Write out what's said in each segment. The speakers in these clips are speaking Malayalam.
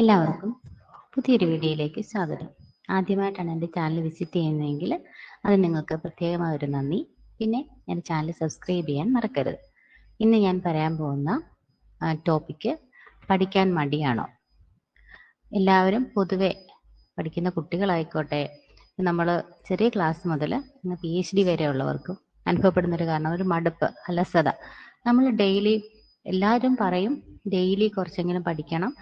എല്ലാവർക്കും പുതിയൊരു വീഡിയോയിലേക്ക് സ്വാഗതം. ആദ്യമായിട്ടാണ് എന്റെ ചാനൽ വിസിറ്റ് ചെയ്യുന്നതെങ്കിൽ അത് നിങ്ങൾക്ക് പ്രത്യേകമായ ഒരു നന്ദി. പിന്നെ എന്റെ ചാനൽ സബ്സ്ക്രൈബ് ചെയ്യാൻ മറക്കരുത്. ഇന്ന് ഞാൻ പറയാൻ പോകുന്ന ടോപ്പിക്ക് പഠിക്കാൻ മടിയാണോ? എല്ലാവരും പൊതുവെ പഠിക്കുന്ന കുട്ടികളായിക്കോട്ടെ നമ്മൾ ചെറിയ ക്ലാസ് മുതൽ പി എച്ച് ഡി വരെ ഉള്ളവർക്കും അനുഭവപ്പെടുന്ന ഒരു കാരണം ഒരു മടുപ്പ് അലസത. നമ്മൾ ഡെയിലി എല്ലാവരും പറയും ഡെയിലി കുറച്ചെങ്കിലും പഠിക്കണം.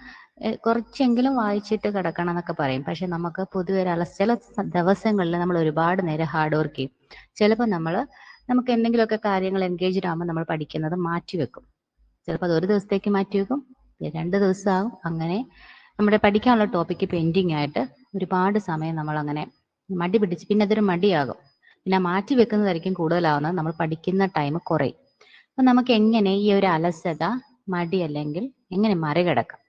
കുറച്ചെങ്കിലും വായിച്ചിട്ട് കിടക്കണം എന്നൊക്കെ പറയും. പക്ഷെ നമുക്ക് പൊതുവെ ഒരു ചില ദിവസങ്ങളിൽ നമ്മൾ ഒരുപാട് നേരം ഹാർഡ് വർക്ക് ചെയ്യും. ചിലപ്പോൾ നമ്മൾ നമുക്ക് എന്തെങ്കിലുമൊക്കെ കാര്യങ്ങൾ എൻഗേജ്ഡ് ആകുമ്പോൾ നമ്മൾ പഠിക്കുന്നത് മാറ്റി വെക്കും. ചിലപ്പോൾ അത് ഒരു ദിവസത്തേക്ക് മാറ്റി വെക്കും രണ്ട് ദിവസമാകും. അങ്ങനെ നമ്മുടെ പഠിക്കാനുള്ള ടോപ്പിക്ക് പെൻഡിങ് ആയിട്ട് ഒരുപാട് സമയം നമ്മൾ അങ്ങനെ മടി പിടിച്ച് പിന്നെ അതൊരു മടിയാകും. പിന്നെ മാറ്റി വെക്കുന്നതായിരിക്കും കൂടുതലാവുന്നത്. നമ്മൾ പഠിക്കുന്ന ടൈം കുറയും. അപ്പൊ നമുക്ക് എങ്ങനെ ഈ ഒരു അലസത മടി അല്ലെങ്കിൽ എങ്ങനെ മറികടക്കാം?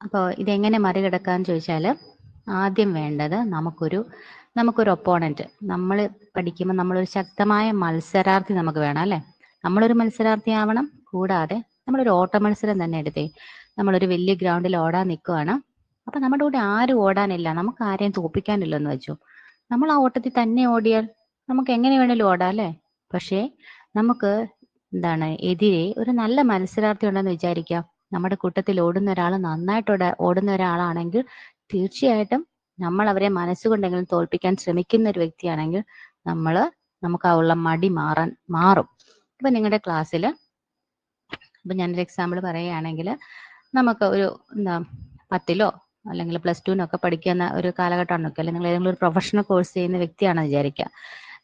അപ്പോൾ ഇതെങ്ങനെ മറികടക്കാന്ന് ചോദിച്ചാൽ ആദ്യം വേണ്ടത് നമുക്കൊരു നമുക്കൊരു ഒപ്പോണന്റ് നമ്മൾ പഠിക്കുമ്പോൾ നമ്മളൊരു ശക്തമായ മത്സരാർത്ഥി നമുക്ക് വേണം അല്ലെ? നമ്മളൊരു മത്സരാർത്ഥി ആവണം കൂടാതെ നമ്മളൊരു ഓട്ട മത്സരം തന്നെ എടുത്തേ. നമ്മളൊരു വലിയ ഗ്രൗണ്ടിൽ ഓടാൻ നിൽക്കുവാണ് അപ്പൊ നമ്മുടെ കൂടെ ആരും ഓടാനില്ല നമുക്ക് ആരെയും തോപ്പിക്കാനില്ലെന്ന് വെച്ചു. നമ്മൾ ആ ഓട്ടത്തിൽ തന്നെ ഓടിയാൽ നമുക്ക് എങ്ങനെ വേണേലും ഓടാം അല്ലേ? പക്ഷേ നമുക്ക് എന്താണ് എതിരെ ഒരു നല്ല മത്സരാർത്ഥി ഉണ്ടെന്ന് വിചാരിക്കാം. നമ്മുടെ കൂട്ടത്തിൽ ഓടുന്ന ഒരാൾ നന്നായിട്ട് ഓടുന്ന ഒരാളാണെങ്കിൽ തീർച്ചയായിട്ടും നമ്മൾ അവരെ മനസ്സുകൊണ്ടെങ്കിലും തോൽപ്പിക്കാൻ ശ്രമിക്കുന്ന ഒരു വ്യക്തിയാണെങ്കിൽ നമ്മൾ നമുക്ക് ആ ഉള്ള മടി മാറാൻ മാറും. ഇപ്പൊ നിങ്ങളുടെ ക്ലാസ്സിൽ ഇപ്പൊ ഞാനൊരു എക്സാമ്പിൾ പറയുകയാണെങ്കിൽ നമുക്ക് ഒരു എന്താ പത്തിലോ അല്ലെങ്കിൽ പ്ലസ് ടുവിനൊക്കെ പഠിക്കുന്ന ഒരു കാലഘട്ടമാണൊക്കെ അല്ലെങ്കിൽ നിങ്ങൾ ഏതെങ്കിലും ഒരു പ്രൊഫഷണൽ കോഴ്സ് ചെയ്യുന്ന വ്യക്തിയാണെന്ന് വിചാരിക്കുക.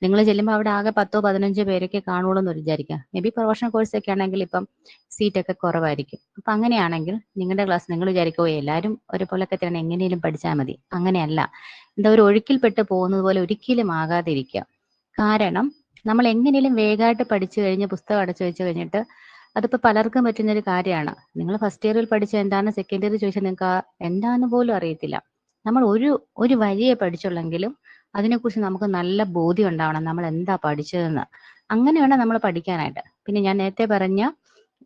നിങ്ങൾ ചെല്ലുമ്പോൾ അവിടെ ആകെ പത്തോ പതിനഞ്ചോ പേരൊക്കെ കാണുള്ളൂ എന്ന് വിചാരിക്കാം. മേ ബി പ്രൊഫഷണൽ കോഴ്സൊക്കെ ആണെങ്കിൽ ഇപ്പം സീറ്റ് ഒക്കെ കുറവായിരിക്കും. അപ്പൊ അങ്ങനെയാണെങ്കിൽ നിങ്ങളുടെ ക്ലാസ് നിങ്ങൾ വിചാരിക്കുമോ എല്ലാവരും ഒരുപോലൊക്കെ തന്നെ എങ്ങനെയും പഠിച്ചാൽ മതി. അങ്ങനെയല്ല. എന്താ ഒരു ഒഴുക്കിൽപ്പെട്ട് പോകുന്നത് പോലെ ഒരിക്കലും ആകാതിരിക്കുക. കാരണം നമ്മൾ എങ്ങനെയും വേഗമായിട്ട് പഠിച്ചു കഴിഞ്ഞ് പുസ്തകം അടച്ചു വെച്ച് കഴിഞ്ഞിട്ട് അതിപ്പോ പലർക്കും പറ്റുന്ന ഒരു കാര്യമാണ്. നിങ്ങൾ ഫസ്റ്റ് ഇയറിൽ പഠിച്ച എന്താണ് സെക്കൻഡ് ഇയറിൽ ചോദിച്ചാൽ നിങ്ങൾക്ക് എന്താണെന്ന് പോലും അറിയത്തില്ല. നമ്മൾ ഒരു ഒരു വരിയെ പഠിച്ചുള്ളെങ്കിലും അതിനെക്കുറിച്ച് നമുക്ക് നല്ല ബോധ്യം ഉണ്ടാവണം. നമ്മൾ എന്താ പഠിച്ചതെന്ന്. അങ്ങനെ വേണം നമ്മൾ പഠിക്കാനായിട്ട്. പിന്നെ ഞാൻ നേരത്തെ പറഞ്ഞ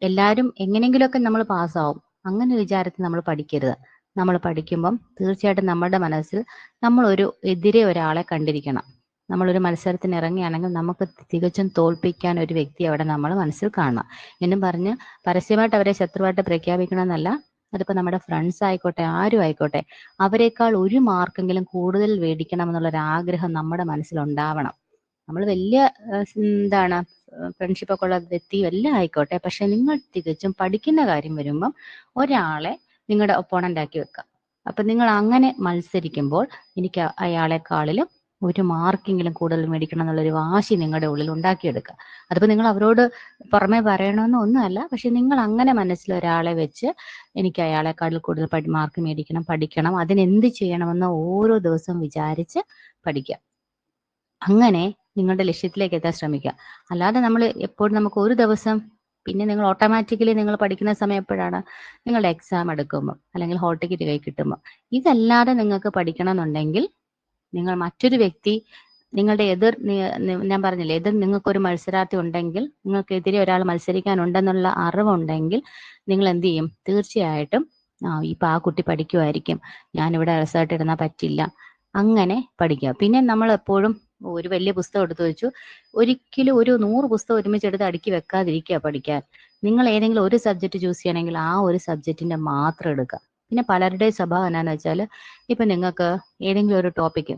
എല്ലാവരും എങ്ങനെയെങ്കിലുമൊക്കെ നമ്മൾ പാസ്സാവും. അങ്ങനെ വിചാരത്തിൽ നമ്മൾ പഠിക്കരുത്. നമ്മൾ പഠിക്കുമ്പം തീർച്ചയായിട്ടും നമ്മുടെ മനസ്സിൽ നമ്മൾ ഒരു എതിരെ ഒരാളെ കണ്ടിരിക്കണം. നമ്മളൊരു മത്സരത്തിന് ഇറങ്ങിയാണെങ്കിൽ നമുക്ക് തികച്ചും തോൽപ്പിക്കാൻ ഒരു വ്യക്തി അവിടെ നമ്മൾ മനസ്സിൽ കാണണം. എന്നും പറഞ്ഞ് പരസ്യമായിട്ട് അവരെ ശത്രുവായിട്ട് പ്രഖ്യാപിക്കണമെന്നല്ല. അതിപ്പോ നമ്മുടെ ഫ്രണ്ട്സ് ആയിക്കോട്ടെ ആരും ആയിക്കോട്ടെ അവരെക്കാൾ ഒരു മാർക്കെങ്കിലും കൂടുതൽ മേടിക്കണം എന്നുള്ള ഒരു ആഗ്രഹം നമ്മുടെ മനസ്സിൽ ഉണ്ടാവണം നമ്മൾ വലിയ എന്താണ് ഫ്രണ്ട്ഷിപ്പ് ഒക്കെ ഉള്ള വ്യക്തി എല്ലാം ആയിക്കോട്ടെ പക്ഷെ നിങ്ങൾ തികച്ചും പഠിക്കുന്ന കാര്യം വരുമ്പം ഒരാളെ നിങ്ങളുടെ ഒപ്പോണന്റ് ആക്കി വെക്കുക. അപ്പൊ നിങ്ങൾ അങ്ങനെ മത്സരിക്കുമ്പോൾ എനിക്ക് അയാളെക്കാളിലും ഒരു മാർക്കെങ്കിലും കൂടുതൽ മേടിക്കണം എന്നുള്ളൊരു വാശി നിങ്ങളുടെ ഉള്ളിൽ ഉണ്ടാക്കിയെടുക്കുക. അതിപ്പോൾ നിങ്ങൾ അവരോട് പുറമെ പറയണമെന്ന് ഒന്നുമല്ല പക്ഷെ നിങ്ങൾ അങ്ങനെ മനസ്സിൽ ഒരാളെ വെച്ച് എനിക്ക് അയാളെക്കാളിൽ കൂടുതൽ പഠി മാർക്ക് മേടിക്കണം പഠിക്കണം അതിനെന്ത് ചെയ്യണമെന്ന് ഓരോ ദിവസവും വിചാരിച്ച് പഠിക്കുക. അങ്ങനെ നിങ്ങളുടെ ലക്ഷ്യത്തിലേക്ക് എത്താൻ ശ്രമിക്കുക. അല്ലാതെ നമ്മൾ എപ്പോഴും നമുക്ക് ഒരു ദിവസം പിന്നെ നിങ്ങൾ ഓട്ടോമാറ്റിക്കലി നിങ്ങൾ പഠിക്കുന്ന സമയം എപ്പോഴാണ്? നിങ്ങളുടെ എക്സാം എടുക്കുമ്പോൾ അല്ലെങ്കിൽ ഹോൾ ടിക്കറ്റ് കൈ കിട്ടുമ്പോൾ. ഇതല്ലാതെ നിങ്ങൾക്ക് പഠിക്കണമെന്നുണ്ടെങ്കിൽ നിങ്ങൾ മറ്റൊരു വ്യക്തി നിങ്ങളുടെ എതിർ ഞാൻ പറഞ്ഞില്ലേ എതിർ നിങ്ങൾക്കൊരു മത്സരാർത്ഥി ഉണ്ടെങ്കിൽ നിങ്ങൾക്കെതിരെ ഒരാൾ മത്സരിക്കാനുണ്ടെന്നുള്ള അറിവുണ്ടെങ്കിൽ നിങ്ങൾ എന്ത് ചെയ്യും? തീർച്ചയായിട്ടും ആ ഇപ്പൊ ആ കുട്ടി പഠിക്കുമായിരിക്കും ഞാനിവിടെ റിസൾട്ട് ഇടുന്ന പറ്റില്ല. അങ്ങനെ പഠിക്കുക. പിന്നെ നമ്മൾ എപ്പോഴും ഒരു വലിയ പുസ്തകം എടുത്തു വെച്ചു. ഒരിക്കലും ഒരു നൂറ് പുസ്തകം ഒരുമിച്ച് എടുത്ത് അടുക്കി വെക്കാതിരിക്കുക പഠിക്കാൻ. നിങ്ങൾ ഏതെങ്കിലും ഒരു സബ്ജക്ട് ചൂസ് ചെയ്യണമെങ്കിൽ ആ ഒരു സബ്ജക്റ്റിന്റെ മാത്രം എടുക്കുക. പിന്നെ പലരുടെയും സ്വഭാവം എന്നാന്ന് വെച്ചാൽ ഇപ്പൊ നിങ്ങൾക്ക് ഏതെങ്കിലും ഒരു ടോപ്പിക്ക്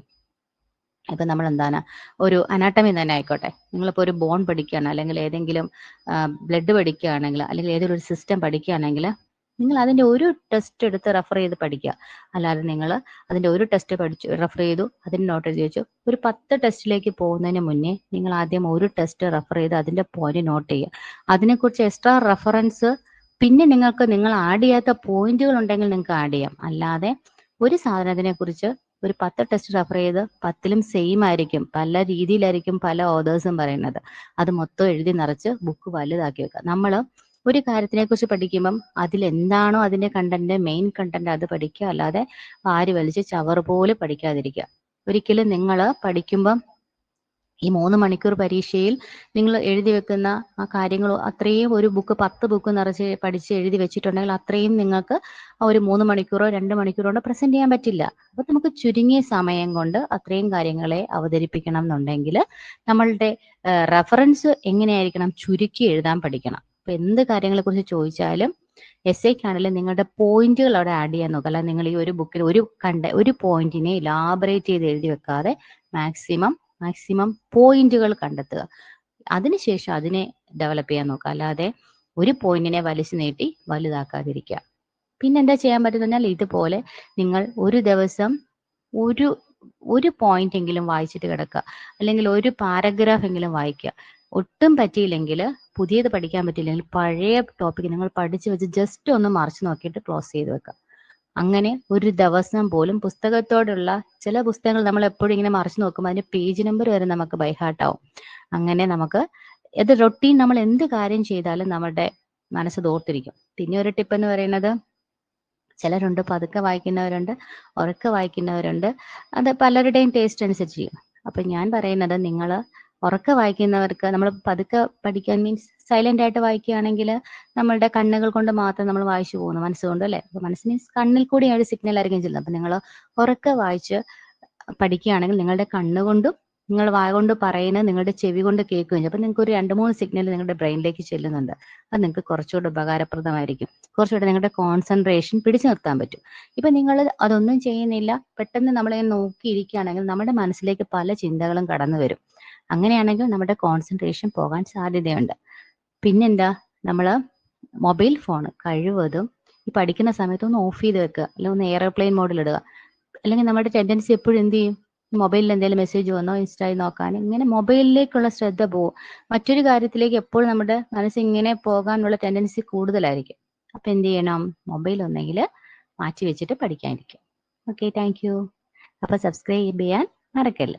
ഇപ്പൊ നമ്മൾ എന്താണ് ഒരു അനാട്ടമി തന്നെ ആയിക്കോട്ടെ. നിങ്ങളിപ്പോ ഒരു ബോൺ പഠിക്കുകയാണ് അല്ലെങ്കിൽ ഏതെങ്കിലും ബ്ലഡ് പഠിക്കുകയാണെങ്കിൽ അല്ലെങ്കിൽ ഏതെങ്കിലും ഒരു സിസ്റ്റം പഠിക്കുകയാണെങ്കിൽ നിങ്ങൾ അതിന്റെ ഒരു ടെസ്റ്റ് എടുത്ത് റെഫർ ചെയ്ത് പഠിക്കുക. അല്ലാതെ നിങ്ങൾ അതിന്റെ ഒരു ടെസ്റ്റ് പഠിച്ചു റെഫർ ചെയ്തു അതിന് നോട്ട് എഴുതി വെച്ചു. ഒരു പത്ത് ടെസ്റ്റിലേക്ക് പോകുന്നതിന് മുന്നേ നിങ്ങൾ ആദ്യം ഒരു ടെസ്റ്റ് റെഫർ ചെയ്ത് അതിന്റെ പോയിന്റ് നോട്ട് ചെയ്യുക. അതിനെക്കുറിച്ച് എക്സ്ട്രാ റെഫറൻസ് പിന്നെ നിങ്ങൾക്ക് നിങ്ങൾ ആഡ് ചെയ്യാത്ത പോയിന്റുകൾ ഉണ്ടെങ്കിൽ നിങ്ങൾക്ക് ആഡ് ചെയ്യാം. അല്ലാതെ ഒരു സാധനത്തിനെ കുറിച്ച് ഒരു പത്ത് ടെസ്റ്റ് റെഫർ ചെയ്ത് പത്തിലും സെയിം ആയിരിക്കും. പല രീതിയിലായിരിക്കും പല ഓതേഴ്സും പറയുന്നത്. അത് മൊത്തം എഴുതി നിറച്ച് ബുക്ക് വലുതാക്കി വെക്കുക. നമ്മൾ ഒരു കാര്യത്തിനെ കുറിച്ച് പഠിക്കുമ്പം അതിൽ എന്താണോ അതിന്റെ കണ്ടന്റ് മെയിൻ കണ്ടന്റ് അത് പഠിക്കുക. അല്ലാതെ ആര് വലിച്ച് ചവർ പോലെ പഠിക്കാതിരിക്കുക. ഒരിക്കലും നിങ്ങൾ പഠിക്കുമ്പം ഈ മൂന്ന് മണിക്കൂർ പരീക്ഷയിൽ നിങ്ങൾ എഴുതി വെക്കുന്ന ആ കാര്യങ്ങൾ അത്രയും ഒരു ബുക്ക് പത്ത് ബുക്ക് നിറച്ച് പഠിച്ച് എഴുതി വെച്ചിട്ടുണ്ടെങ്കിൽ അത്രയും നിങ്ങൾക്ക് ആ ഒരു മൂന്ന് മണിക്കൂറോ രണ്ട് മണിക്കൂറോ കൊണ്ട് പ്രസന്റ് ചെയ്യാൻ പറ്റില്ല. അപ്പൊ നമുക്ക് ചുരുങ്ങിയ സമയം കൊണ്ട് അത്രയും കാര്യങ്ങളെ അവതരിപ്പിക്കണം എന്നുണ്ടെങ്കിൽ നമ്മളുടെ റെഫറൻസ് എങ്ങനെയായിരിക്കണം? ചുരുക്കി എഴുതാൻ പഠിക്കണം. അപ്പൊ എന്ത് കാര്യങ്ങളെ കുറിച്ച് ചോദിച്ചാലും എസ് ഐക്കാണെങ്കിലും നിങ്ങളുടെ പോയിന്റുകൾ അവിടെ ആഡ് ചെയ്യാൻ നോക്കുക. അല്ലെങ്കിൽ നിങ്ങൾ ഈ ഒരു ബുക്കിൽ ഒരു കണ്ട ഒരു പോയിന്റിനെ ഇലാബറേറ്റ് ചെയ്ത് എഴുതി വെക്കാതെ മാക്സിമം മാക്സിമം പോയിന്റുകൾ കണ്ടെത്തുക. അതിനുശേഷം അതിനെ ഡെവലപ്പ് ചെയ്യാൻ നോക്കുക. അല്ലാതെ ഒരു പോയിന്റിനെ വലിച്ചു നീട്ടി വലുതാക്കാതിരിക്കുക. പിന്നെ എന്താ ചെയ്യാൻ പറ്റുന്ന ഇതുപോലെ നിങ്ങൾ ഒരു ദിവസം ഒരു ഒരു പോയിന്റ് എങ്കിലും വായിച്ചിട്ട് കിടക്കുക. അല്ലെങ്കിൽ ഒരു പാരഗ്രാഫ് എങ്കിലും വായിക്കുക. ഒട്ടും പറ്റിയില്ലെങ്കിൽ പുതിയത് പഠിക്കാൻ പറ്റിയില്ലെങ്കിൽ പഴയ ടോപ്പിക് നിങ്ങൾ പഠിച്ചു വെച്ച് ജസ്റ്റ് ഒന്ന് മറിച്ച് നോക്കിയിട്ട് ക്ലോസ് ചെയ്ത് വെക്കുക. അങ്ങനെ ഒരു ദിവസം പോലും പുസ്തകത്തോടുള്ള ചില പുസ്തകങ്ങൾ നമ്മൾ എപ്പോഴും ഇങ്ങനെ മറിച്ചു നോക്കുമ്പോൾ അതിന്റെ പേജ് നമ്പർ വരെ നമുക്ക് ബൈഹാർട്ടാവും അങ്ങനെ നമുക്ക് ഇത് റൊട്ടീൻ നമ്മൾ എന്ത് കാര്യം ചെയ്താലും നമ്മുടെ മനസ്സ് തോർത്തിരിക്കും. പിന്നെ ഒരു ടിപ്പ് എന്ന് പറയുന്നത് ചിലരുണ്ട് പതുക്കെ വായിക്കുന്നവരുണ്ട് ഉറക്കെ വായിക്കുന്നവരുണ്ട്. അത് പലരുടെയും ടേസ്റ്റ് അനുസരിച്ച് ചെയ്യും. അപ്പൊ ഞാൻ പറയുന്നത് നിങ്ങൾ ഉറക്കെ വായിക്കുന്നവർക്ക് നമ്മൾ പതുക്കെ പഠിക്കാൻ മീൻസ് സൈലന്റ് ആയിട്ട് വായിക്കുകയാണെങ്കിൽ നമ്മളുടെ കണ്ണുകൾ കൊണ്ട് മാത്രം നമ്മൾ വായിച്ചു പോകുന്നു മനസ്സുകൊണ്ട് അല്ലെ? അപ്പൊ മനസ്സ് മീൻസ് കണ്ണിൽ കൂടി ഒരു സിഗ്നൽ ആയിരിക്കും ചെല്ലുന്നത് അപ്പൊ നിങ്ങൾ ഉറക്കെ വായിച്ച് പഠിക്കുകയാണെങ്കിൽ നിങ്ങളുടെ കണ്ണുകൊണ്ടും നിങ്ങൾ വായ കൊണ്ട് പറയുന്നത് നിങ്ങളുടെ ചെവി കൊണ്ട് കേൾക്കുകയും അപ്പൊ നിങ്ങൾക്ക് ഒരു രണ്ട് മൂന്ന് സിഗ്നൽ നിങ്ങളുടെ ബ്രെയിനിലേക്ക് ചെല്ലുന്നുണ്ട്. അത് നിങ്ങൾക്ക് കുറച്ചുകൂടെ ഉപകാരപ്രദമായിരിക്കും. കുറച്ചുകൂടെ നിങ്ങളുടെ കോൺസെൻട്രേഷൻ പിടിച്ചു നിർത്താൻ പറ്റും. ഇപ്പൊ നിങ്ങൾ അതൊന്നും ചെയ്യുന്നില്ല. പെട്ടെന്ന് നമ്മളിങ്ങനെ നോക്കിയിരിക്കുകയാണെങ്കിൽ നമ്മുടെ മനസ്സിലേക്ക് പല ചിന്തകളും കടന്നു വരും അങ്ങനെയാണെങ്കിൽ നമ്മുടെ കോൺസെൻട്രേഷൻ പോകാൻ സാധ്യതയുണ്ട്. പിന്നെന്താ? നമ്മൾ മൊബൈൽ ഫോൺ കഴിവതും ഈ പഠിക്കുന്ന സമയത്ത് ഒന്ന് ഓഫ് ചെയ്ത് വെക്കുക. അല്ലെങ്കിൽ ഒന്ന് എയർപ്ലെയിൻ മോഡിൽ ഇടുക. അല്ലെങ്കിൽ നമ്മുടെ ടെൻഡൻസി എപ്പോഴും എന്ത് ചെയ്യും? മൊബൈലിൽ എന്തെങ്കിലും മെസ്സേജ് വന്നോ ഇൻസ്റ്റായി നോക്കാൻ. ഇങ്ങനെ മൊബൈലിലേക്കുള്ള ശ്രദ്ധ പോകും മറ്റൊരു കാര്യത്തിലേക്ക് എപ്പോഴും നമ്മുടെ മനസ്സ് ഇങ്ങനെ പോകാനുള്ള ടെൻഡൻസി കൂടുതലായിരിക്കും. അപ്പൊ എന്ത് ചെയ്യണം? മൊബൈൽ ഒന്നെങ്കിൽ മാറ്റി വെച്ചിട്ട് പഠിക്കാനിരിക്കും. Okay thank you. അപ്പൊ സബ്സ്ക്രൈബ് ചെയ്യാൻ മറക്കല്ല